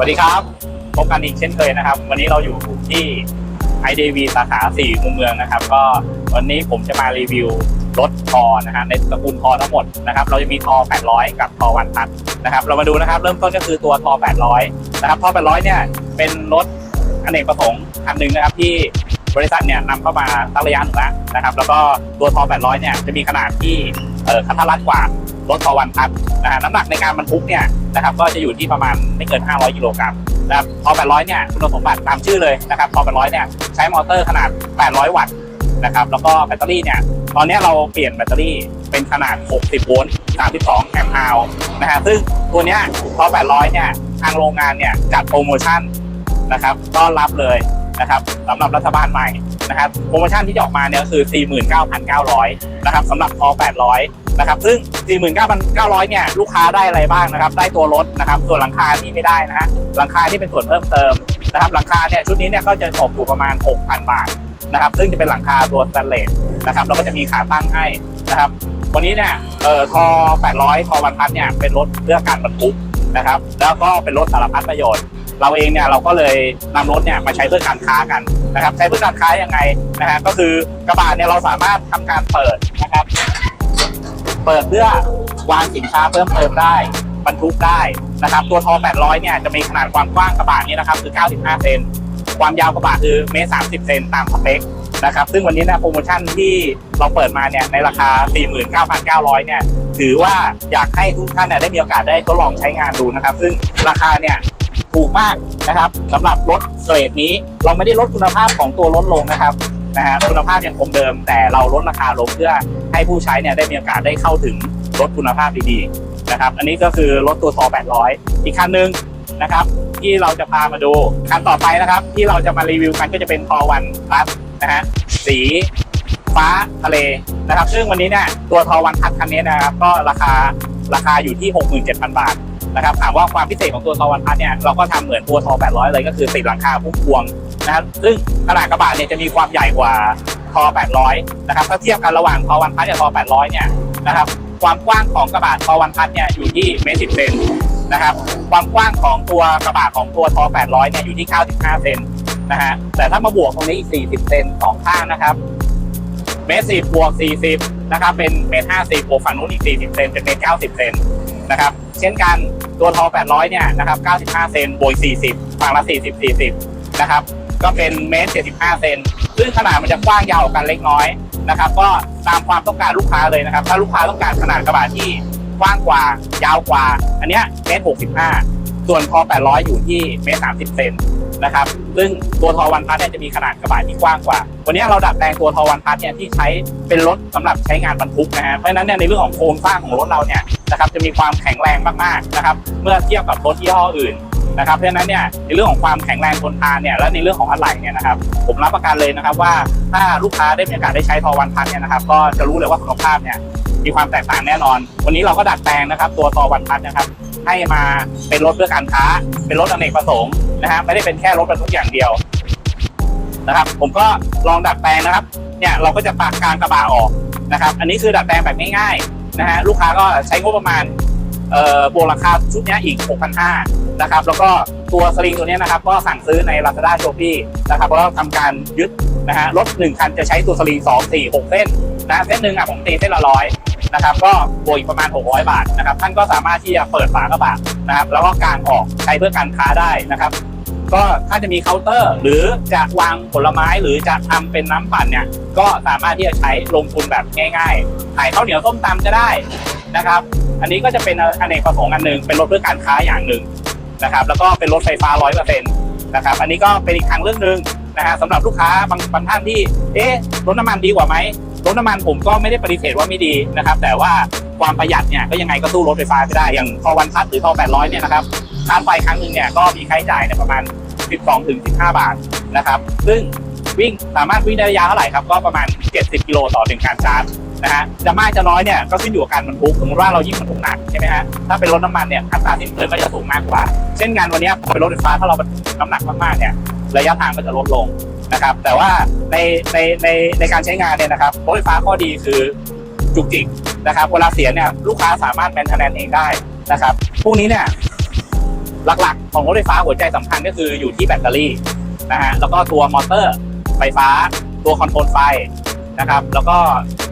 สวัสดีครับ พบกันอีกเช่นเคยนะครับ วันนี้เราอยู่ที่ IDV สาขา 4 มุมเมืองนะครับ ก็วันนี้ผมจะมารีวิวรถทอนะฮะในตระกูลทอทั้งหมดนะครับ เราจะมีทอ800 กับทอวันพันนะครับ เรามาดูนะครับ เริ่มต้นก็คือตัวทอ800 นะครับทอ800 เนี่ยเป็นรถอเนกประสงค์คันหนึ่งนะครับที่บริษัทเนี่ยนำเข้ามาตั้งระยะหนึ่งแล้วนะครับ แล้วก็ตัวทอ800 เนี่ยจะมีขนาดที่คันทรัดกว่ารถทอวันพันนะฮะน้ำหนักในการบรรทุกเนี่ยนะครับก็จะอยู่ที่ประมาณไม่เกิน 500 กิโลกรัมนะครับพอ 800 เนี่ยคุณสมบัติตามชื่อเลยนะครับพอ 800 เนี่ยใช้มอเตอร์ขนาด 800 วัตต์นะครับแล้วก็แบตเตอรี่เนี่ยตอนนี้เราเปลี่ยนแบตเตอรี่เป็นขนาด 60 โวลต์ 32 แอมป์อาวนะฮะซึ่งตัวเนี้ยพอ 800 เนี่ยทางโรงงานเนี่ยจัดโปรโมชั่นนะครับต้อนรับเลยนะครับสำหรับรัฐบาลใหม่นะครับโปรโมชั่นที่จะออกมาเนี่ยคือ 49,900 นะครับสำหรับพอ 800 นะครับซึ่ง 49,900 เนี่ยลูกค้าได้อะไรบ้างนะครับ ได้ตัวรถนะครับส่วนหลังคาที่ไม่ได้นะฮะหลังคาที่เป็นส่วนเพิ่มเติมนะครับหลังคาเนี่ยชุดนี้เนี่ยก็จะตกอยู่ประมาณ 6,000 บาทนะครับซึ่งจะเป็นหลังคาตัวสแตนเลสนะครับแล้วก็จะมีขาตั้งให้นะครับวันนี้เนี่ยเอ่อทอ 800 ทอวันพัดเนี่ยเป็นรถเพื่อการบรรทุกนะครับแล้วก็เป็นรถสารพัดประโยชน์ เราเองเนี่ยเราก็เลยนำรถเนี่ยมาใช้เพื่อการค้ากันนะครับใช้เพื่อการค้ายังไงนะฮะก็คือกระบะเนี่ยเราสามารถทำการเปิดนะครับ เปิดเพื่อวางสินค้าเพิ่มเติมได้บรรทุกได้นะครับ ตัวทอ 800 เนี่ยจะมีขนาดความกว้างกระบะนี้นะครับคือ 95 เซนความยาวกระบะคือเมตร30 เซนตามสเปคนะครับ ซึ่งวันนี้นะโปรโมชั่นที่เราเปิดมาเนี่ยในราคา 49,900 เนี่ยถือว่าอยากให้ทุกท่านเนี่ยได้มีโอกาสได้ทดลองใช้งานดูนะครับ ซึ่งราคาเนี่ยถูกมากนะครับสำหรับรถเกรดนี้เราไม่ได้ลดคุณภาพของตัวรถลงนะครับ นะฮะคุณภาพยังคงเดิม แต่เราลดราคาลงเพื่อให้ผู้ใช้เนี่ยได้มีโอกาสได้เข้าถึงรถคุณภาพดีๆนะครับ อันนี้ก็คือรถตัวทอ800 อีกคันหนึ่งนะครับ ที่เราจะพามาดูคันต่อไปนะครับ ที่เราจะมารีวิวกันก็จะเป็นทอวันพัสนะฮะสีฟ้าทะเลนะครับ ซึ่งวันนี้เนี่ยตัวทอวันพัสคันนี้นะครับก็ราคาราคาอยู่ที่ 67,000 บาท นะครับถามว่าความพิเศษของตัวทอวันพัสเนี่ยเราก็ทำเหมือนตัวทอ800 เลยก็คือติดหลังคาพุ่มพวงนะครับซึ่งขนาดกระบะเนี่ยจะมีความใหญ่กว่าทอ800 นะครับถ้าเทียบกันระหว่างทอวันพัทกับทอ800 เนี่ยนะครับความกว้างของกระบะทอวันพัทเนี่ยอยู่ที่เมตรสิบเซนนะครับความกว้างของตัวกระบะของตัวทอ800 เนี่ยอยู่ที่ 95 เซนนะฮะแต่ถ้ามาบวกตรงนี้อีก 40 เซนสองข้างนะครับเมตรสิบบวก 40 นะครับ เป็นเมตร50บวกฝั่งนู้นอีก 40 เซนเป็นเมตร90เซนนะครับ เช่นกัน ตัวทอ800 เนี่ยนะครับ 95 เซนบวก40ฝั่งละ 40 40 นะครับ ก็เป็นเมตร 75 เซน ซึ่งขนาดมันจะกว้างยาวกันเล็กน้อยนะครับ ก็ตามความต้องการลูกค้าเลยนะครับ ถ้าลูกค้าต้องการขนาดกระบะที่กว้างกว่า ยาวกว่า อันเนี้ยเมตร 65 ส่วนทอ800 อยู่ที่เมตร 30 เซนนะครับ ซึ่งตัวทอวันพัทเนี่ยจะมีขนาดกระบะที่กว้างกว่า วันนี้เราดัดแปลงตัวทอวันพัทเนี่ยที่ใช้เป็นรถสำหรับใช้งานบรรทุกนะฮะ เพราะฉะนั้นเนี่ยในเรื่องของโครงสร้างของรถเราเนี่ยนะครับจะมีความแข็งแรงมากๆนะครับ เมื่อเทียบกับรถยี่ห้ออื่นนะครับเพราะฉะนั้นเนี่ยในเรื่องของความแข็งแรงทนทานเนี่ยและในเรื่องของอะไหล่เนี่ยนะครับผมรับประกันเลยนะครับว่าถ้าลูกค้าได้มีโอกาสได้ใช้ทอวันพัทเนี่ยนะครับก็จะรู้เลยว่าคุณภาพเนี่ยมีความแตกต่างแน่นอน วันนี้เราก็ดัดแปลงนะครับ ตัวทอวันพัทนะครับให้มาเป็นรถเพื่อการค้า เป็นรถอเนกประสงค์นะฮะไม่ได้เป็นแค่รถบรรทุกอย่างเดียวนะครับผมก็ลองดัดแปลงนะครับเนี่ยเราก็จะปากกลางกระบะออกนะครับอันนี้คือดัดแปลงแบบง่ายๆนะฮะลูกค้าก็ใช้งบประมาณ บวกราคาชุดนี้อีก 6,500นะครับ แล้วก็ตัวสลิงตัวนี้นะครับ ก็สั่งซื้อใน Lazada Shopee นะครับแล้วทำการยึดนะฮะรถ1คันจะใช้ตัวสลิง 2 4 6 เส้นนะเส้นหนึ่งอะผมตีเส้นละร้อยนะครับ ก็บวกอีกประมาณ 600 บาทนะครับ ท่านก็สามารถที่จะเปิดฝากระบะนะครับ แล้วก็กางออกใช้เพื่อการค้าได้นะครับ ก็ถ้าจะมีเคาน์เตอร์ หรือจะวางผลไม้หรือจะทำเป็นน้ำปั่นเนี่ย ก็สามารถที่จะใช้ลงทุนแบบง่ายๆขายข้าวเหนียวส้มตำจะได้นะครับ อันนี้ก็จะเป็นอเนกประสงค์อันหนึ่งเป็นรถเพื่อการค้าอย่างหนึ่งนะครับ แล้วก็เป็นรถไฟฟ้าร้อยเปอร์เซ็นต์นะครับ อันนี้ก็เป็นอีกทางเรื่องหนึ่งนะฮะสำหรับลูกค้าบางบางท่านที่ เอ๊ะรถน้ำมันดีกว่าไหมรถน้ำมันผมก็ไม่ได้ปฏิเสธว่าไม่ดีนะครับ แต่ว่าความประหยัดเนี่ยก็ยังไงก็สู้รถไฟฟ้าไม่ได้ อย่างทอวันพัทหรือทอ800เนี่ยนะครับชาร์จไฟครั้งหนึ่งเนี่ยก็มีค่าใช้จ่ายเนี่ยประมาณ 12ถึง15 บาทนะครับ ซึ่งวิ่งสามารถวิ่งได้ระยะเท่าไหร่ครับก็ประมาณ 70 กิโลต่อหนึ่งการชาร์จ นะฮะจะมากจะน้อยเนี่ยก็ขึ้นอยู่กับการบรรทุกสมมติว่าเรายิ่งบรรทุกหนักใช่ไหมฮะถ้าเป็นรถน้ำมันเนี่ยอัตราสิ้นเปลืองก็จะสูงมากกว่า เช่นกันวันนี้พอเป็นรถไฟฟ้าถ้าเราบรรทุกน้ำหนักมากๆเนี่ยระยะทางก็จะลดลงนะครับ แต่ว่าในในในในการใช้งานเนี่ยนะครับรถไฟฟ้าข้อดีคือจุกจิกนะครับเวลาเสียเนี่ยลูกค้าสามารถแมนเทนแนนเองได้นะครับพวกนี้เนี่ยหลักๆ ของรถไฟฟ้าหัวใจสำคัญก็คืออยู่ที่แบตเตอรี่นะฮะแล้วก็ตัวมอเตอร์ไฟฟ้า ตัวคอนโทรลไฟนะครับ แล้วก็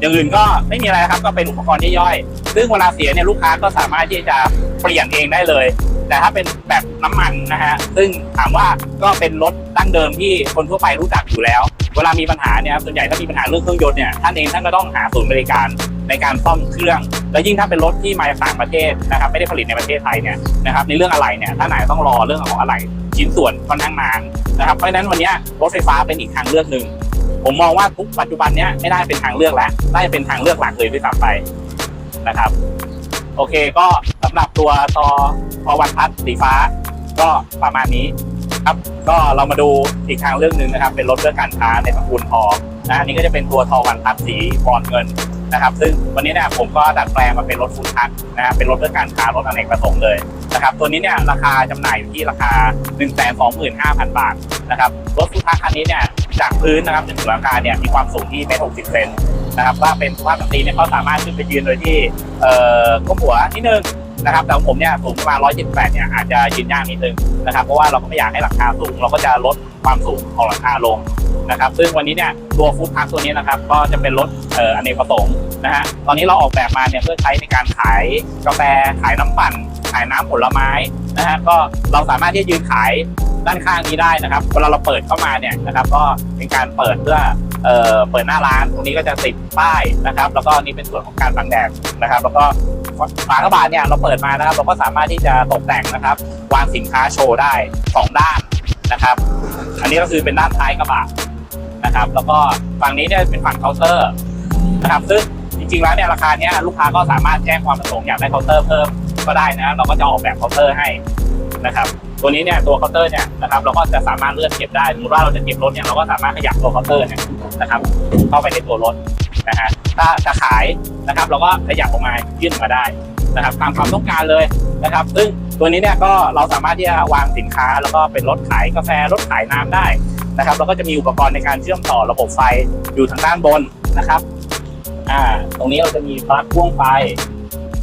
อย่างอื่นก็ไม่มีอะไรครับก็เป็นอุปกรณ์ย่อยๆซึ่งเวลาเสียเนี่ยลูกค้าก็สามารถที่จะเปลี่ยนเองได้เลย แต่ถ้าเป็นแบบน้ำมันนะฮะซึ่งถามว่าก็เป็นรถดั้งเดิมที่คนทั่วไปรู้จักอยู่แล้ว เวลามีปัญหาเนี่ยครับส่วนใหญ่ถ้ามีปัญหาเรื่องเครื่องยนต์เนี่ยท่านเองท่านก็ต้องหาศูนย์บริการในการซ่อมเครื่อง แล้วยิ่งถ้าเป็นรถที่มาจากต่างประเทศนะครับไม่ได้ผลิตในประเทศไทยเนี่ยนะครับในเรื่องอะไรเนี่ยท่านอาจจะต้องรอเรื่องของอะไรชิ้นส่วนค่อนข้างนานนะครับเพราะฉะนั้นวันนี้รถไฟฟ้าเป็นอีกทางเลือกหนึ่ง ผมมองว่าทุกปัจจุบันเนี้ยไม่ได้เป็นทางเลือกแล้วได้เป็นทางเลือกหลักเลยด้วยซ้ำไปนะครับ โอเคก็สำหรับตัวตอพอวันพัดสีฟ้า ก็ประมาณนี้ครับ ก็เรามาดูอีกทางเรื่องหนึ่งนะครับ เป็นรถเพื่อการค้าในตระกูลทอนะอันนี้ก็จะเป็นตัวทอวันพัดสีบรอนซ์เงินนะครับ ซึ่งวันนี้เนี่ยผมก็ดัดแปลงมาเป็นรถฟูลทักนะครับเป็นรถเพื่อการค้ารถอเนกประสงค์เลยนะครับ ตัวนี้เนี่ยราคาจำหน่ายอยู่ที่ราคา 1 2 5 0 0 0 บาทนะครับ รถฟูลทักคันนี้เนี่ย จากพื้นนะครับจนถึงหลังคาเนี่ยมีความสูงที่เมตรหกสิบเซนนะครับว่าเป็นสภาพปกติเนี่ยเขาสามารถขึ้นไปยืนโดยที่เอ่อก้มหัวนิดนึงนะครับแต่ผมเนี่ยสูงประมาณ178เนี่ยอาจจะยืนยากนิดนึงนะครับเพราะว่าเราก็ไม่อยากให้หลังคาสูง เราก็จะลดความสูงของหลังคาลงนะครับซึ่งวันนี้เนี่ยตัวฟู้ดทักตัวนี้นะครับก็จะเป็นรถเอ่ออเนกประสงค์นะฮะตอนนี้เราออกแบบมาเนี่ยเพื่อใช้ในการขายกาแฟขายน้ำปั่น ขายน้ำผลไม้นะฮะก็เราสามารถที่จะยืนขาย ด้านข้างนี้ได้นะครับเวลาเราเปิดเข้ามาเนี่ยนะครับ ก็เป็นการเปิดเพื่อเอ่อเปิดหน้าร้านตรงนี้ก็จะติดป้ายนะครับ แล้วก็นี่เป็นส่วนของการบังแดดนะครับ แล้วก็ฝากระบะเนี่ยเราเปิดมานะครับ เราก็สามารถที่จะตกแต่งนะครับ วางสินค้าโชว์ได้สองด้านนะครับ อันนี้ก็คือเป็นด้านท้ายกระบะนะครับ แล้วก็ฝั่งนี้เนี่ยเป็นฝั่งเคาน์เตอร์นะครับ ซึ่งจริงๆแล้วเนี่ยราคาเนี้ยลูกค้าก็สามารถแจ้งความประสงค์อยากได้เคาน์เตอร์เพิ่มก็ได้นะเราก็จะออกแบบเคาน์เตอร์ให้นะครับ ตัวนี้เนี่ยตัวเคาน์เตอร์เนี่ยนะครับเราก็จะสามารถเลื่อนเก็บได้สมมติว่าเราจะเก็บรถเนี่ยเราก็สามารถขยับตัวเคาน์เตอร์เนี่ยนะครับเข้าไปในตัวรถนะฮะถ้าจะขายนะครับ เราก็ขยับออกมายื่นออกมาได้นะครับตามความต้องการเลยนะครับ ซึ่งตัวนี้เนี่ยก็เราสามารถที่จะวางสินค้า แล้วก็เป็นรถขายกาแฟรถขายน้ำได้นะครับแล้วก็จะมีอุปกรณ์ในการเชื่อมต่อระบบไฟอยู่ทางด้านบนนะครับอ่าตรงนี้เราจะมีปลั๊กพ่วงไฟ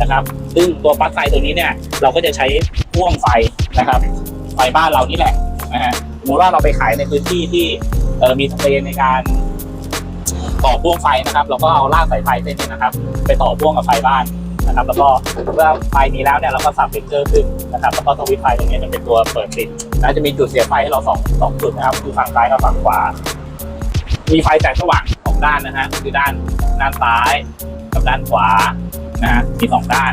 นะครับ ซึ่งตัวปลั๊กไฟตัวนี้เนี่ยเราก็จะใช้พ่วงไฟ นะครับไฟบ้านเรานี่แหละนะฮะสมมติว่าเราไปขายในพื้นที่ที่เออมีทำเลในการต่อพ่วงไฟนะครับ เราก็เอาลากสายไฟเส้นนี้นะครับ ไปต่อพ่วงกับไฟบ้านนะครับ แล้วก็เมื่อไฟมีแล้วเนี่ยเราก็สับเบรกเกอร์ขึ้นนะครับ แล้วก็สวิตช์ไฟตรงนี้จะเป็นตัวเปิดปิดแล้วจะมีจุดเสียบไฟให้เราสองสองจุดนะครับ คือฝั่งซ้ายกับฝั่งขวา มีไฟแสงสว่างสองด้านนะฮะคือด้านด้านซ้ายกับด้านขวานะฮะมีสองด้าน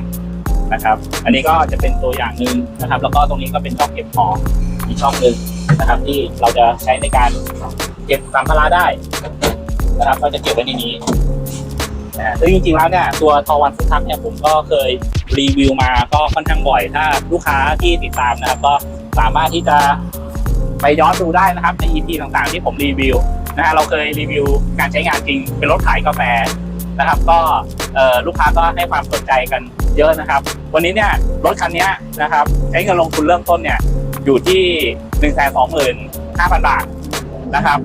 นะครับ อันนี้ก็จะเป็นตัวอย่างหนึ่งนะครับ แล้วก็ตรงนี้ก็เป็นช่องเก็บของอีกช่องหนึ่งนะครับ ที่เราจะใช้ในการเก็บสัมภาระได้นะครับ ก็จะเก็บไว้ในนี้นะซึ่งจริงๆแล้วเนี่ยตัวทอวันฟุตทักเนี่ยผมก็เคยรีวิวมาก็ค่อนข้างบ่อย ถ้าลูกค้าที่ติดตามนะครับ ก็สามารถที่จะไปย้อนดูได้นะครับใน EP ต่างๆ ที่ผมรีวิวนะฮะเราเคยรีวิวการใช้งานจริงเป็นรถขายกาแฟ นะครับ ก็ลูกค้าก็ให้ความสนใจกันเยอะนะครับ วันนี้เนี่ยรถคันนี้นะครับใช้เงินลงทุนเริ่มต้นเนี่ยอยู่ที่1นึ่งแสนสองหมื่นห้าพันบาทนะครับ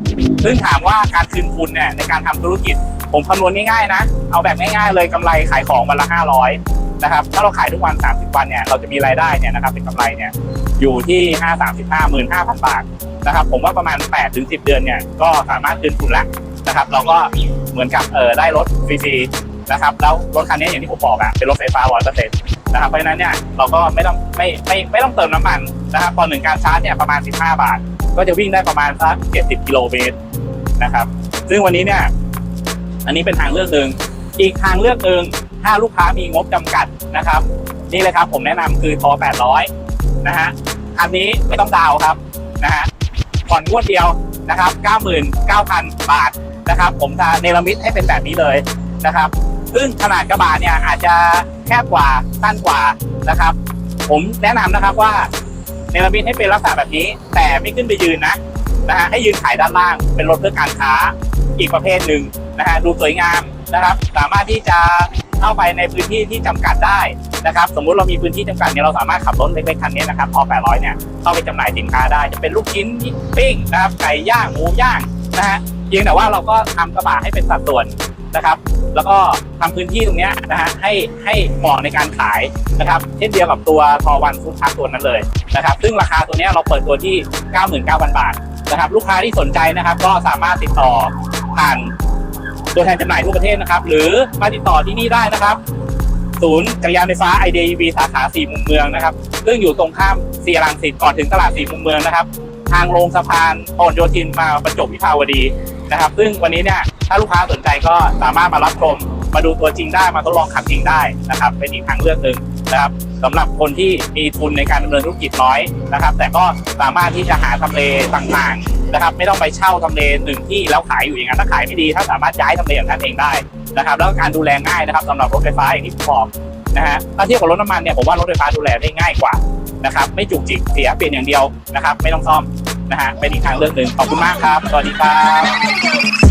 ซึ่งถามว่าการคืนทุนเนี่ยในการทำธุรกิจ ผมคำนวณง่ายๆนะ เอาแบบง่ายๆเลยกำไรขายของวันละ 500นะครับ ถ้าเราขายทุกวัน 30 วันเนี่ย เราจะมีรายได้เนี่ยนะครับเป็นกำไรเนี่ยอยู่ที่ 5 35 5 0 0 0 บาทนะครับ ผมว่าประมาณ8ถึง10 เดือนเนี่ยก็สามารถคืนทุนแล้วนะครับ เราก็ เหมือนกับเออได้รถฟรีๆนะครับแล้วรถคันนี้อย่างที่ผมบอกอะเป็นรถไฟฟ้า100%นะครับเพราะฉะนั้นเนี่ยเราก็ไม่ต้องไม่ไม่ไม่ต้องเติมน้ำมันนะครับตอนหนึ่งการชาร์จเนี่ยประมาณ 15 บาท ก็จะวิ่งได้ประมาณสัก70กิโลเมตรนะครับซึ่งวันนี้เนี่ยอันนี้เป็นทางเลือกหนึ่งอีกทางเลือกหนึ่งถ้าลูกค้ามีงบจำกัดนะครับนี่เลยครับผมแนะนำคือทอ800นะฮะคันนี้ไม่ต้องดาวน์ครับนะฮะผ่อนงวดเดียว นะครับ 99,000 บาทนะครับ ผมจะเนรมิตให้เป็นแบบนี้เลยนะครับ ซึ่งขนาดกระบะเนี่ยอาจจะแคบกว่าสั้นกว่านะครับ ผมแนะนำนะครับว่าเนรมิตให้เป็นลักษณะแบบนี้ แต่ไม่ขึ้นไปยืนนะนะฮะให้ยืนขายด้านล่างเป็นรถเพื่อการค้าอีกประเภทหนึ่งนะฮะดูสวยงาม นะครับ สามารถที่จะเข้าไปในพื้นที่ที่จำกัดได้นะครับ สมมุติเรามีพื้นที่จำกัดเนี่ยเราสามารถขับรถเล็กๆคันนี้นะครับพอ800เนี่ยเข้าไปจำหน่ายสินค้าได้จะเป็นลูกชิ้นปิ้งนะครับไก่ย่างหมูย่างนะฮะเพียงแต่ว่าเราก็ทำกระบะให้เป็นสัดส่วนนะครับ แล้วก็ทำพื้นที่ตรงนี้นะฮะให้ให้เหมาะในการขายนะครับเช่นเดียวกับตัวทอวันฟู้ดทักตัวนั้นเลยนะครับ ซึ่งราคาตัวนี้เราเปิดตัวที่ 99,000 บาทนะครับ ลูกค้าที่สนใจนะครับ ก็สามารถติดต่อผ่าน ตัวแทนจำหน่ายทั่วประเทศนะครับ หรือมาติดต่อที่นี่ได้นะครับ ศูนย์จักรยานไฟฟ้า IDEV สาขาสี่มุมเมืองนะครับ ซึ่งอยู่ตรงข้ามเซียรังสิตก่อนถึงตลาดสี่มุมเมืองนะครับ ทางลงสะพานพหลโยธินมาประจบวิภาวดีนะครับ ซึ่งวันนี้เนี่ยถ้าลูกค้าสนใจก็สามารถมารับชมมาดูตัวจริงได้มาทดลองขับจริงได้นะครับ เป็นอีกทางเลือกหนึ่งนะครับสำหรับคนที่มีทุนในการดำเนินธุรกิจน้อยนะครับ แต่ก็สามารถที่จะหาทำเลต่างๆ นะครับไม่ต้องไปเช่าทำเลหนึ่งที่แล้วขายอยู่อย่างนั้นถ้าขายไม่ดีถ้าสามารถย้ายทำเลของท่านเองได้นะครับแล้วก็การดูแลง่ายนะครับสำหรับรถไฟฟ้าอย่างที่ผมบอกนะฮะถ้าเทียบกับรถน้ำมันเนี่ยผมว่ารถไฟฟ้าดูแลได้ง่ายกว่านะครับไม่จุกจิกเสียเปลี่ยนอย่างเดียวนะครับไม่ต้องซ่อมนะฮะเป็นอีกทางเลือกหนึ่งขอบคุณมากครับ สวัสดีครับ